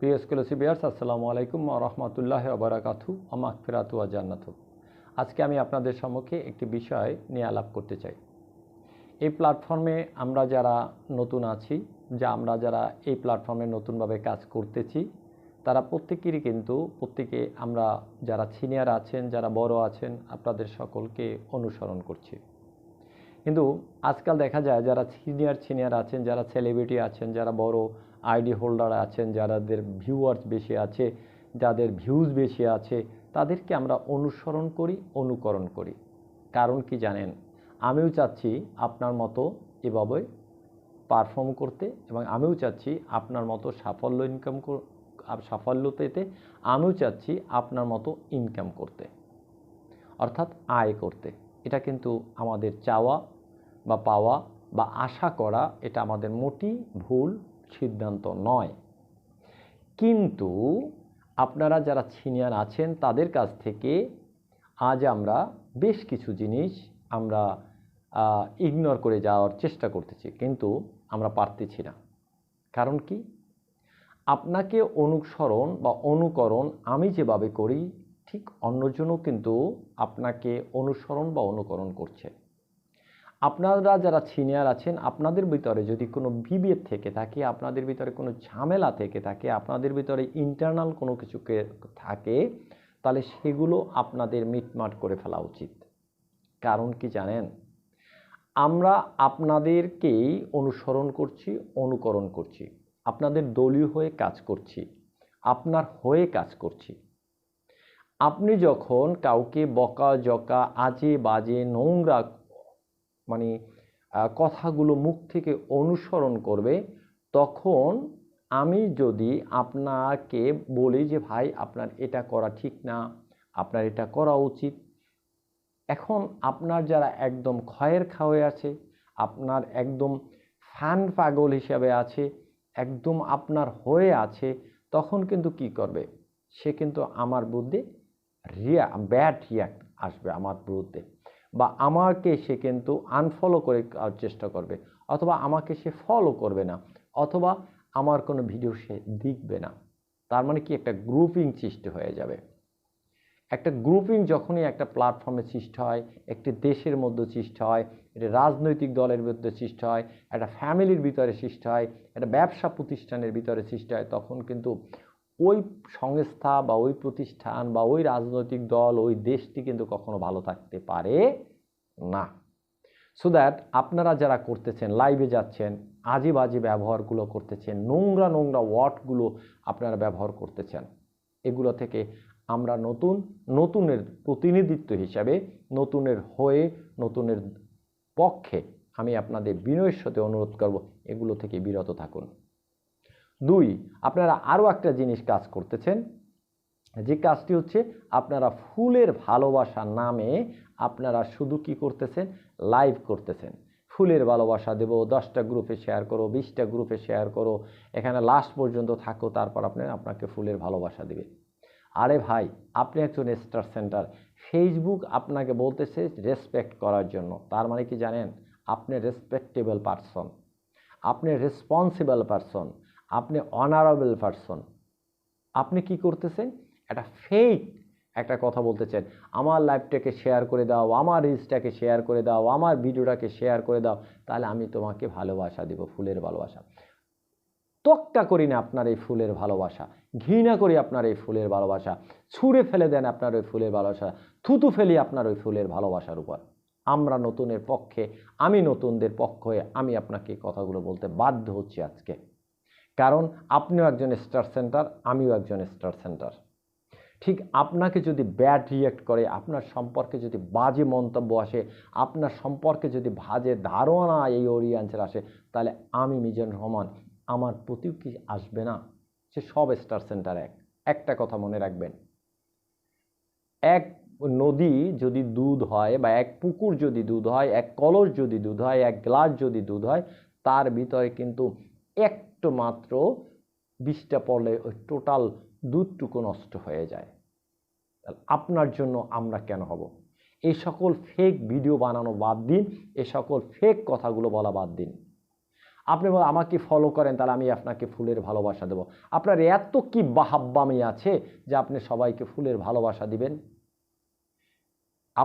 প্রিয় স্কুলসি বিয়ার্স আসসালামু আলাইকুম রহমতুল্লাহ আবরাকাথু আমাক ফেরাতু জান্নাতু আজকে আমি আপনাদের সম্মুখে একটি বিষয় নিয়ে আলাপ করতে চাই। এই প্ল্যাটফর্মে আমরা যারা নতুন আছি, যা আমরা যারা এই প্ল্যাটফর্মে নতুনভাবে কাজ করতেছি, তারা প্রত্যেকেরই কিন্তু, প্রত্যেকে আমরা যারা সিনিয়র আছেন, যারা বড় আছেন, আপনাদের সকলকে অনুসরণ করছি। কিন্তু আজকাল দেখা যায়, যারা সিনিয়র সিনিয়র আছেন, যারা সেলিব্রিটি আছেন, যারা বড় আইডি হোল্ডার আছেন যাদের ভিউয়ার্স বেশি আছে, যাদের ভিউজ বেশি আছে, তাদেরকে আমরা অনুসরণ করি, অনুকরণ করি। কারণ কি জানেন? আমিও চাচ্ছি আপনার মতো এভাবে পারফর্ম করতে এবং আমিও চাচ্ছি আপনার মতো সাফল্য ইনকাম সাফল্য পেতে, আমিও চাচ্ছি আপনার মতো ইনকাম করতে, অর্থাৎ আয় করতে। এটা কিন্তু আমাদের চাওয়া বা পাওয়া বা আশা করা, এটা আমাদের মোটি ভুল সিদ্ধান্ত নয়। কিন্তু আপনারা যারা সিনিয়র আছেন, তাদের কাছ থেকে আজ আমরা বেশ কিছু জিনিস আমরা ইগনোর করে যাওয়ার চেষ্টা করতেছি, কিন্তু আমরা পারতেছি না। কারণ কি? আপনাকে অনুসরণ বা অনুকরণ আমি যেভাবে করি, ঠিক অন্যজনও কিন্তু আপনাকে অনুসরণ বা অনুকরণ করছে। আপনারা যারা সিনিয়র আছেন, আপনাদের ভিতরে যদি কোনো বিভেদ থেকে থাকে, আপনাদের ভিতরে কোনো ঝামেলা থেকে থাকে, আপনাদের ভিতরে ইন্টারনাল কোনো কিছু থাকে, তাহলে সেগুলো আপনাদের মিটমাট করে ফেলা উচিত। কারণ কি জানেন? আমরা আপনাদেরকেই অনুসরণ করছি, অনুকরণ করছি। আপনাদের দলীয় হয়ে কাজ করছি, আপনার হয়ে কাজ করছি। আপনি যখন কাউকে বকা জকা আজে বাজে নোংরা মানে কথাগুলো মুখ থেকে অনুসরণ করবে, তখন আমি যদি আপনাকে বলি যে, ভাই, আপনার এটা করা ঠিক না, আপনার এটা করা উচিত। এখন আপনার যারা একদম ক্ষয়ের খাওয়ে আছে, আপনার একদম ফ্যান পাগল হিসাবে আছে, একদম আপনার হয়ে আছে, তখন কিন্তু কি করবে? সে কিন্তু আমার বুদ্ধে রিয়া, ব্যাড রিয়াক্ট আসবে আমার বিরুদ্ধে। বা আমাকে সে কিন্তু আনফলো করে চেষ্টা করবে, অথবা আমাকে সে ফলো করবে না, অথবা আমার কোনো ভিডিও সে দেখবে না। তার মানে কি? একটা গ্রুপিং সৃষ্টি হয়ে যাবে। একটা গ্রুপিং যখনই একটা প্ল্যাটফর্মে সৃষ্টি হয়, একটি দেশের মধ্যে সৃষ্টি হয়, একটি রাজনৈতিক দলের মধ্যে সৃষ্টি হয়, একটা ফ্যামিলির ভিতরে সৃষ্টি হয়, একটা ব্যবসা প্রতিষ্ঠানের ভিতরে সৃষ্টি হয়, তখন কিন্তু ওই সংস্থা বা ওই প্রতিষ্ঠান বা ওই রাজনৈতিক দল, ওই দেশটি কিন্তু কখনো ভালো থাকতে পারে না। সো দ্যাট আপনারা যারা করতেছেন লাইভে যাচ্ছেন আজে বাজে ব্যবহারগুলো করতেছেন, নোংরা নোংরা ওয়ার্ডগুলো আপনারা ব্যবহার করতেছেন, এগুলো থেকে আমরা নতুন, নতুনের প্রতিনিধিত্ব হিসাবে, নতুনের হয়ে, নতুনের পক্ষে আমি আপনাদের বিনয়ের সাথে অনুরোধ করব, এগুলো থেকে বিরত থাকুন। দুই, আপনারা আরও একটা জিনিস কাজ করতেছেন, যে কাজটি হচ্ছে আপনারা ফুলের ভালোবাসা নামে আপনারা শুধু কি করতেছেন? লাইভ করতেছেন। ফুলের ভালোবাসা দেবো, দশটা গ্রুপে শেয়ার করো, বিশটা গ্রুপে শেয়ার করো, এখানে লাস্ট পর্যন্ত থাকো, তারপর আপনি আপনাকে ফুলের ভালোবাসা দেবে। আরে ভাই, আপনি একজন স্টার সেন্টার ফেসবুক আপনাকে বলতেছে রেসপেক্ট করার জন্য। তার মানে কি জানেন? আপনি রেসপেক্টেবল পারসন আপনি রেসপন্সিবল পারসন আপনি অনারেবল পারসন আপনি কি করতেছেন? একটা ফেক একটা কথা বলতেছেন। আমার লাইভটাকে শেয়ার করে দাও, আমার রিলসটাকে শেয়ার করে দাও, আমার ভিডিওটাকে শেয়ার করে দাও, তাহলে আমি তোমাকে ভালোবাসা দেব, ফুলের ভালোবাসা। তক্কা করি না আপনার এই ফুলের ভালোবাসা। ঘৃণা করি আপনার এই ফুলের ভালোবাসা। ছুঁড়ে ফেলে দেন আপনার ওই ফুলের ভালোবাসা। থুতু ফেলি আপনার ওই ফুলের ভালোবাসার উপর। আমরা নতুনের পক্ষে, আমি নতুনদের পক্ষ হয়ে আমি আপনাকে কথাগুলো বলতে বাধ্য হচ্ছি আজকে। কারণ আপনিও একজন স্টার সেন্টার আমিও একজন স্টার সেন্টার ঠিক আপনাকে যদি ব্যাড রিয়াক্ট করে, আপনার সম্পর্কে যদি বাজে মন্তব্য আসে, আপনার সম্পর্কে যদি বাজে ধারণা এই অডিয়েন্সের আসে, তাহলে আমি মিজান রহমান, আমার প্রতিও কি আসবে না? সে সব স্টার সেন্টার এক। একটা কথা মনে রাখবেন। এক নদী যদি দুধ হয় বা এক পুকুর যদি দুধ হয়, এক কলস যদি দুধ হয়, এক গ্লাস যদি দুধ হয়, তার ভিতরে কিন্তু একটু মাত্র বিষটা পড়লে ওই টোটাল দুধটুকু নষ্ট হয়ে যায়। আপনার জন্য আমরা কেন হব? এই সকল ফেক ভিডিও বানানো বাদ দিন এ সকল ফেক কথাগুলো বলা বাদ দিন। আপনি বলেন, আমাকে ফলো করেন তাহলে আমি আপনাকে ফুলের ভালোবাসা দেবো। আপনার এত কি বাহাব্বামি আছে যে আপনি সবাইকে ফুলের ভালোবাসা দিবেন?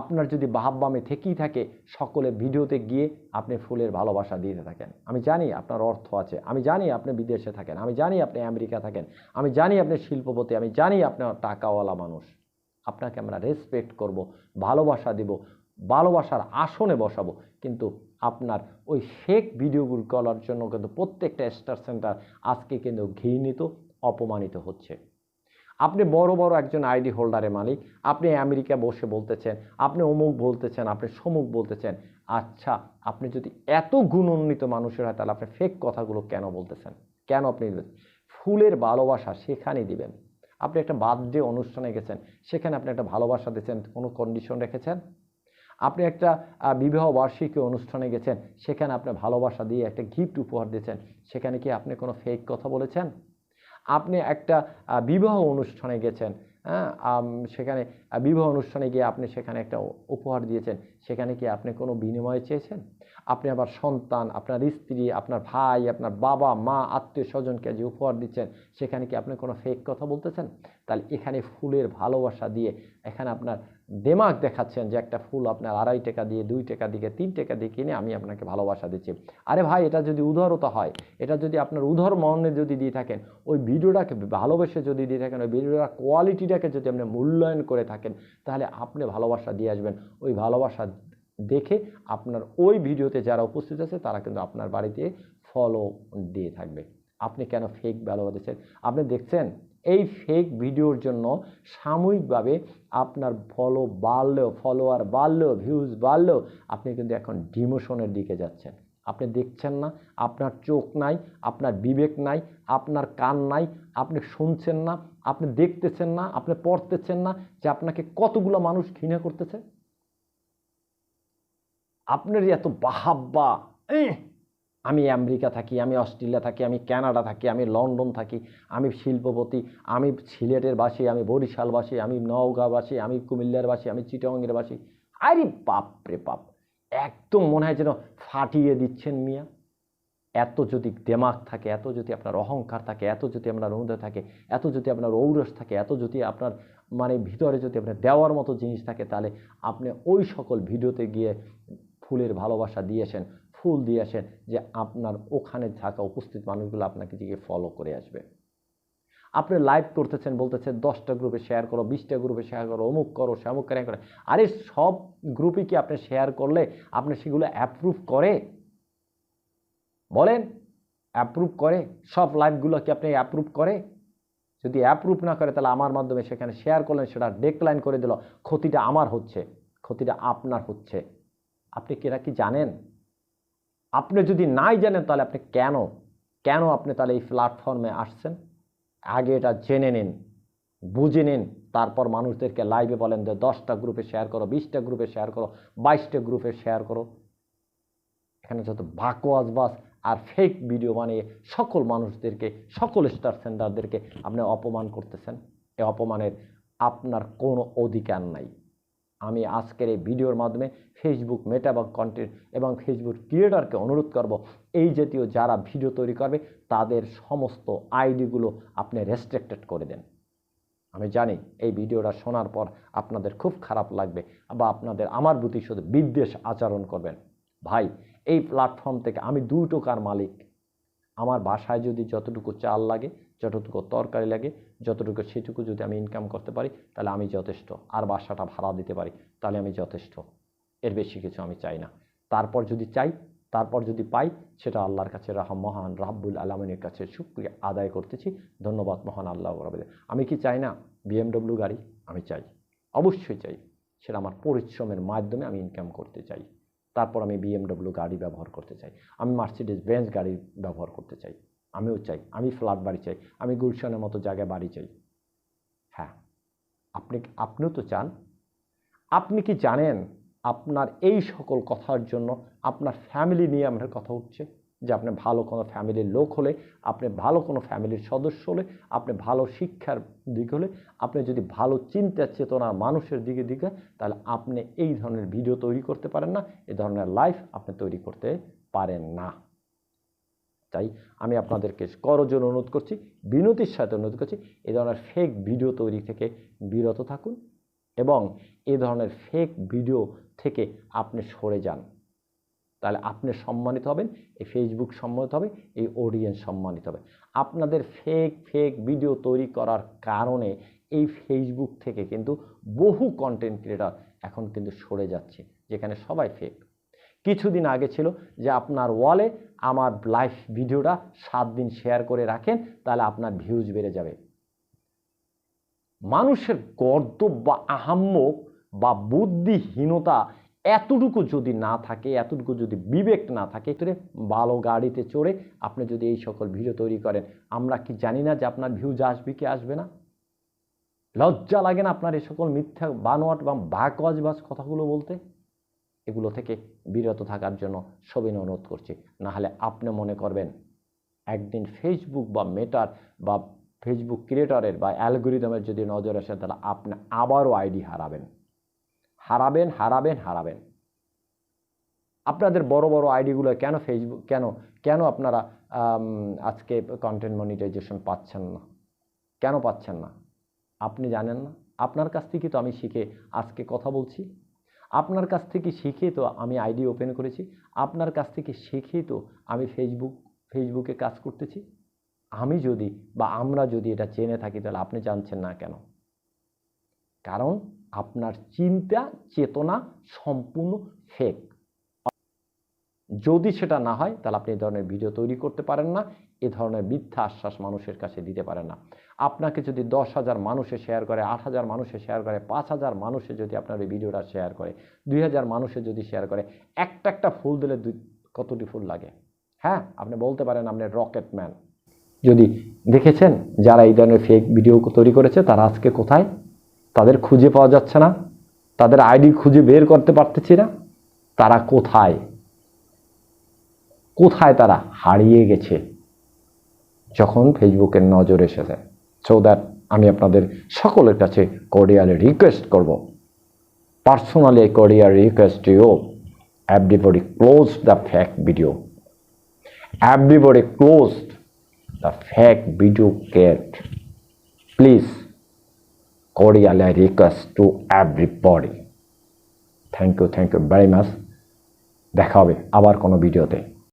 আপনার যদি বাহাব্বামে থেকেই থাকে, সকলে ভিডিওতে গিয়ে আপনি ফুলের ভালোবাসা দিতে থাকেন। আমি জানি আপনার অর্থ আছে, আমি জানি আপনি বিদেশে থাকেন, আমি জানি আপনি আমেরিকা থাকেন, আমি জানি আপনি শিল্পপতি, আমি জানি আপনার টাকাওয়ালা মানুষ। আপনাকে আমরা রেসপেক্ট করব, ভালোবাসা দিব, ভালোবাসার আসনে বসাবো। কিন্তু আপনার ওই ফেক ভিডিওগুলো করার জন্য কিন্তু প্রত্যেকটা স্টার সেন্টার আজকে কিন্তু ঘৃণিত, অপমানিত হচ্ছে। আপনি বড় বড় একজন আইডি হোল্ডারের মালিক। আপনি আমেরিকা বসে বলতেছেন, আপনি অমুক বলতেছেন, আপনি সমুক বলতেছেন। আচ্ছা আপনি যদি এত গুণান্বিত মানুষের হয়, তাহলে আপনি ফেক কথাগুলো কেন বলতেছেন? কেন আপনি ফুলের ভালোবাসা সেখানে দিবেন। আপনি একটা বার্থডে অনুষ্ঠানে গেছেন, সেখানে আপনি একটা ভালোবাসা দিয়েছেন, কোনো কন্ডিশন রেখেছেন? আপনি একটা বিবাহ বার্ষিকী অনুষ্ঠানে গেছেন, সেখানে আপনি ভালোবাসা দিয়ে একটা গিফট উপহার দিয়েছেন, সেখানে কি আপনি কোনো ফেক কথা বলেছেন? আপনি একটা বিবাহ অনুষ্ঠানে গেছেন হ্যাঁ? সেখানে বিবাহ অনুষ্ঠানে গিয়ে আপনি সেখানে একটা উপহার দিয়েছেন, সেখানে কি আপনি কোনো বিনিময় চেয়েছেন? আপনি আবার সন্তান, আপনার স্ত্রী, আপনার ভাই, আপনার বাবা, মা, আত্মীয় স্বজনকে যে উপহার দিচ্ছেন, সেখানে কি আপনি কোনো ফেক কথা বলতেছেন? তাহলে এখানে ফুলের ভালোবাসা দিয়ে এখানে আপনার দেমাগ দেখাচ্ছেন যে একটা ফুল আপনার আড়াই টাকা দিয়ে, দুই টাকা দিয়ে, তিন টাকা দিয়ে কিনে আমি আপনাকে ভালোবাসা দিচ্ছি। আরে ভাই, এটা যদি উদারতা হয়, এটা যদি আপনার উদার মনে যদি দিয়ে থাকেন, ওই ভিডিওটাকে ভালোবেসে যদি দিয়ে থাকেন, ওই ভিডিওটার কোয়ালিটিটাকে যদি আপনি মূল্যায়ন করে থাকেন, তাহলে আপনি ভালোবাসা দিয়ে আসবেন। ওই ভালোবাসা দেখে আপনার ওই ভিডিওতে যারা উপস্থিত আছে, তারা কিন্তু আপনার বাড়িতে ফলো দিয়ে থাকবে। আপনি কেন ফেক ভালোবাসা দিচ্ছেন? আপনি দেখছেন, এই ফেক ভিডিওর জন্য সাময়িকভাবে আপনার ফলো বাড়লেও ফলোয়ার বাড়লেও ভিউজ বাড়লেও আপনি কিন্তু এখন ডিমোশনের দিকে যাচ্ছেন। আপনি দেখছেন না, আপনার চোখ নাই, আপনার বিবেক নাই, আপনার কান নাই, আপনি শুনছেন না, আপনি দেখতেছেন না, আপনি পড়তেছেন না যে আপনাকে কতগুলো মানুষ ঘৃণা করতেছে। আপনার এত বাহাব্বা আমি আমেরিকা থাকি, আমি অস্ট্রেলিয়া থাকি, আমি কানাডা থাকি, আমি লন্ডন থাকি, আমি শিল্পপতি, আমি সিলেটের বাসী, আমি বরিশালবাসী, আমি নওগাঁবাসী, আমি কুমিল্লার বাসী আমি চিটংয়ের বাসী আরে বাপ রে বাপ, একদম মনে হয় যেন ফাটিয়ে দিচ্ছেন মিয়া। এত যদি দেমাগ থাকে, এত যদি আপনার অহংকার থাকে, এত যদি আপনার অনুদয় থাকে, এত যদি আপনার ঔরস থাকে, এত যদি আপনার মানে ভিতরে যদি আপনার দেওয়ার মতো জিনিস থাকে, তাহলে আপনি ওই সকল ভিডিওতে গিয়ে ফুলের ভালোবাসা দিয়েছেন, ফুল দিয়েছেন যে আপনার ওখানে থাকা উপস্থিত মানুষগুলো আপনাকে দিকে ফলো করে আসবে। আপনি লাইভ করতেছেন, বলতেছেন দশটা গ্রুপে শেয়ার করো, বিশটা গ্রুপে শেয়ার করো, অমুক করো শ্যামুক করে করে। আরে সব গ্রুপে কি আপনি শেয়ার করলে আপনি সেগুলো অ্যাপ্রুভ করে? বলেন অ্যাপ্রুভ করে? সব লাইভগুলো কি আপনি অ্যাপ্রুভ করে? যদি অ্যাপ্রুভ না করে, তাহলে আমার মাধ্যমে সেখানে শেয়ার করলেন, সেটা ডেক্লাইন করে দিল। ক্ষতিটা আমার হচ্ছে, ক্ষতিটা আপনার হচ্ছে। আপনি কি এটা কি জানেন? আপনি যদি নাই জানেন তাহলে আপনি কেন? কেন আপনি তাহলে এই প্ল্যাটফর্মে আসছেন? আগে এটা জেনে নিন, বুঝে নিন। তারপর মানুষদেরকে লাইভে বলেন যে দশটা গ্রুপে শেয়ার করো, বিশটা গ্রুপে শেয়ার করো, বাইশটা গ্রুপে শেয়ার করো। এখানে যত বাকোয়াজ বাস আর ফেক ভিডিও বানিয়ে সকল মানুষদেরকে, সকল স্টার সেন্টারদেরকে আপনি অপমান করতেছেন। এই অপমানের আপনার কোনো অধিকার নাই। আমি আজকের এই ভিডিওর মাধ্যমে ফেসবুক মেটা বা কন্টেন্ট এবং ফেসবুক ক্রিয়েটরকে অনুরোধ করব, এই জাতীয় যারা ভিডিও তৈরি করবে, তাদের সমস্ত আইডিগুলো আপনি রেস্ট্রিক্টেড করে দেন। আমি জানি এই ভিডিওটা শোনার পর আপনাদের খুব খারাপ লাগবে বা আপনাদের আমার প্রতি শুধু বিদ্বেষ আচরণ করবেন। ভাই, এই প্ল্যাটফর্ম থেকে আমি দু টাকার মালিক? আমার বাসায় যদি যতটুকু চাল লাগে যতটুকু তরকারি লাগে, যতটুকু সেটুকু যদি আমি ইনকাম করতে পারি, তাহলে আমি যথেষ্ট। আর বাসাটা ভাড়া দিতে পারি, তাহলে আমি যথেষ্ট। এর বেশি কিছু আমি চাই না। তারপর যদি চাই, তারপর যদি পাই, সেটা আল্লাহর কাছে রাহা মহান রাব্বুল আলমিনের কাছে শুক্রিয়া আদায় করতেছি। ধন্যবাদ, মহান আল্লাহ রবের আমি কি চাই না? বিএমডব্লিউ গাড়ি, আমি চাই। অবশ্যই চাই। সেটা আমার পরিশ্রমের মাধ্যমে আমি ইনকাম করতে চাই। তারপর আমি বিএমডব্লিউ গাড়ি ব্যবহার করতে চাই। আমি মার্সিডিজ বেঞ্চ গাড়ি ব্যবহার করতে চাই। আমিও চাই, আমি ফ্ল্যাট বাড়ি চাই, আমি গুলশানের মতো জায়গায় বাড়ি চাই। হ্যাঁ আপনি আপনিও তো চান। আপনি কি জানেন আপনার এই সকল কথার জন্য আপনার ফ্যামিলি নিয়ে আমার কথা উঠছে যে আপনি ভালো কোনো ফ্যামিলির লোক হলে, আপনি ভালো কোনো ফ্যামিলির সদস্য হলে, আপনি ভালো শিক্ষার দিক হলে, আপনি যদি ভালো চিন্তা চেতনার মানুষের দিকে দিকে, তাহলে আপনি এই ধরনের ভিডিও তৈরি করতে পারেন না এই ধরনের লাইফ আপনি তৈরি করতে পারেন না। তাই আমি আপনাদেরকে করজোর অনুরোধ করছি, বিনতির সাথে অনুরোধ করছি, এ ধরনের ফেক ভিডিও তৈরি থেকে বিরত থাকুন এবং এ ধরনের ফেক ভিডিও থেকে আপনি সরে যান। তাহলে আপনি সম্মানিত হবেন, এই ফেসবুক সম্মানিত হবে, এই অডিয়েন্স সম্মানিত হবে। আপনাদের ফেক ফেক ভিডিও তৈরি করার কারণে এই ফেসবুক থেকে কিন্তু বহু কন্টেন্ট ক্রিয়েটার এখন কিন্তু সরে যাচ্ছে, যেখানে সবাই ফেক কিছুদিন আগে ছিল যে আপনার ওয়ালে আমার লাইভ ভিডিওটা সাত দিন শেয়ার করে রাখেন, তাহলে আপনার ভিউজ বেড়ে যাবে। মানুষের গর্দ বা আহাম্মক বা বুদ্ধিহীনতা এতটুকু যদি না থাকে, এতটুকু যদি বিবেক না থাকে তাহলে ভালো গাড়িতে চড়ে আপনি যদি এই সকল ভিডিও তৈরি করেন, আমরা কি জানি না যে আপনার ভিউজ আসবে কি আসবে না? লজ্জা লাগে না আপনার এই সকল মিথ্যা বানোয়াট বা বাকওয়াজবাজ কথাগুলো বলতে? এগুলো থেকে বিরত থাকার জন্য সবিন অনুরোধ করছি। নাহলে আপনি মনে করবেন, একদিন ফেসবুক বা মেটার বা ফেসবুক ক্রিয়েটরের বা অ্যালগোরিদমের যদি নজর আসে, তাহলে আপনি আবারও আইডি হারাবেন। হারাবেন হারাবেন হারাবেন। আপনাদের বড় বড় আইডিগুলো কেন ফেসবুক কেন কেন আপনারা আজকে কন্টেন্ট মনিটাইজেশন পাচ্ছেন না? কেন পাচ্ছেন না? আপনি জানেন না? আপনার কাছ থেকে তো আমি শিখে আজকে কথা বলছি। আপনার কাছ থেকে শিখে তো আমি আইডি ওপেন করেছি। আপনার কাছ থেকে শিখে তো আমি ফেসবুক ফেসবুকে কাজ করতেছি। আমি যদি বা আমরা যদি এটা জেনে থাকি, তাহলে আপনি জানছেন না কেন? কারণ আপনার চিন্তা, চেতনা সম্পূর্ণ ফেক যদি সেটা না হয়, তাহলে আপনি এই ধরনের ভিডিও তৈরি করতে পারেন না, এ ধরনের মিথ্যা আশ্বাস মানুষের কাছে দিতে পারেন না। আপনাকে যদি দশ হাজার মানুষে শেয়ার করে, আট হাজার মানুষে শেয়ার করে, পাঁচ হাজার মানুষে যদি আপনার এই ভিডিওটা শেয়ার করে, দুই হাজার মানুষে যদি শেয়ার করে, একটা একটা ফুল দিলে দুই, কতটি ফুল লাগে? হ্যাঁ আপনি বলতে পারেন আপনি রকেট ম্যান যদি দেখেছেন যারা এই ধরনের ফেক ভিডিও তৈরি করেছে, তারা আজকে কোথায়? তাদের খুঁজে পাওয়া যাচ্ছে না, তাদের আইডি খুঁজে বের করতে পারতেছি না, তারা কোথায়? কোথায় তারা হারিয়ে গেছে? যখন ফেসবুকের নজর এসেছে। সো দ্যাট আমি আপনাদের সকলের কাছে কর্ডিয়ালি রিকোয়েস্ট করব। Personally cordial request you everybody close the fake video everybody closed the fake video get please cordially request to everybody thank you thank you very much দেখা হবে আবার কোনো ভিডিওতে